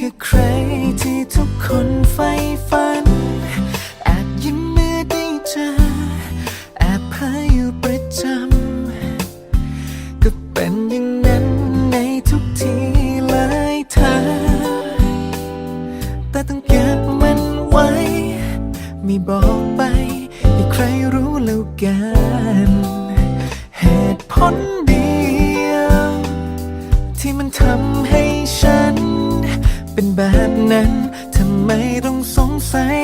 คือใครที่ทุกคนใฝ่ฝันแอบยิ้มเมื่อได้เจอแอบเพ้ออยู่ประจำก็เป็นอย่างนั้นในทุกทีเลยเธอ แต่ต้องเก็บมันไว้ มีบอกไปให้ใครรู้แล้วกัน เหตุผล เป็นแบบนั้นทำไมต้องสงสัย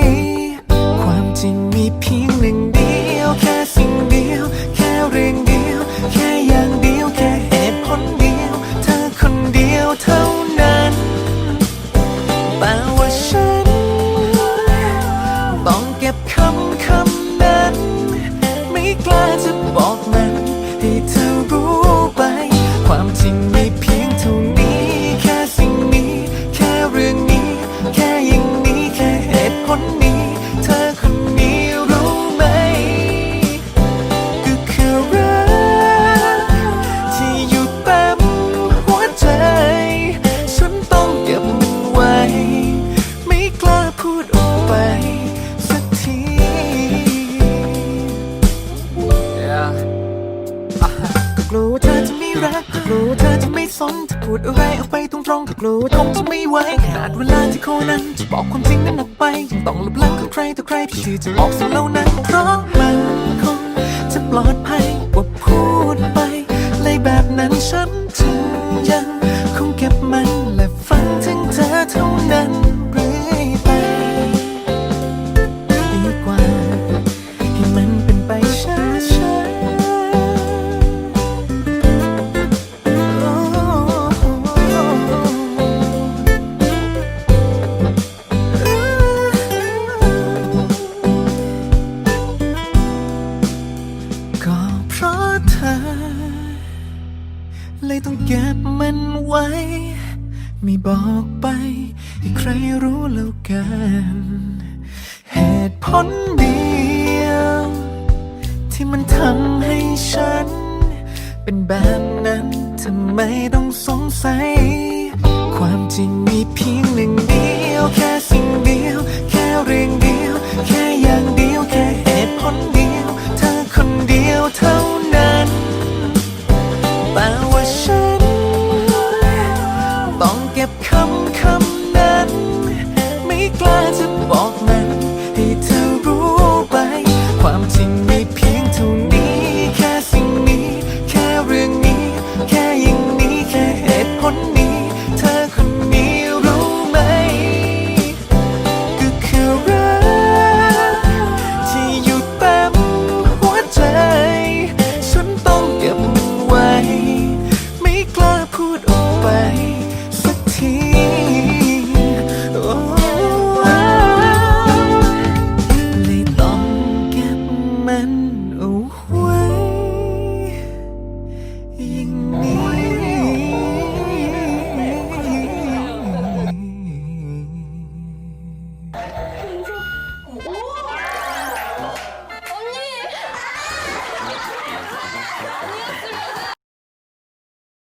ความจริงมีเพียงหนึ่ง รู้เธอจะไม่สนจะพูดอะไรออกไปตรงตรงก็กลัวคงจะไม่ไหวขนาดเวลาที่เขานั้นจะบอกความจริงนั้นออกไปยังต้องหลบหลังกับใครต่อใครเพื่อที่จะบอกสิ่งเหล่านั้นเพราะมันคงจะปลอดภัยกว่าพูดไปเลยแบบนั้นฉัน เลยต้องเก็บมันไว้ ไม่บอกไปให้ใครรู้แล้วกัน เหตุผลเดียว ที่มันทำให้ฉัน เป็นแบบนั้นทำไมต้องสงสัย ความจริงมีเพียงหนึ่งเดียว แค่สิ่งเดียว แค่เรื่องำคำนั้น ไม่กล้าจะบอกมันให้เธอรู้ไป ความจริงไม่เพียงเท่านี้ แค่สิ่งนี้ แค่เรื่องนี้ แค่อย่างนี้แค่เหตุผลนี้ เธอคนนี้รู้ไหม ก็คือรักที่หยุดเต็มหัวใจ ฉันต้องเก็บไว้ ไม่กล้าพูด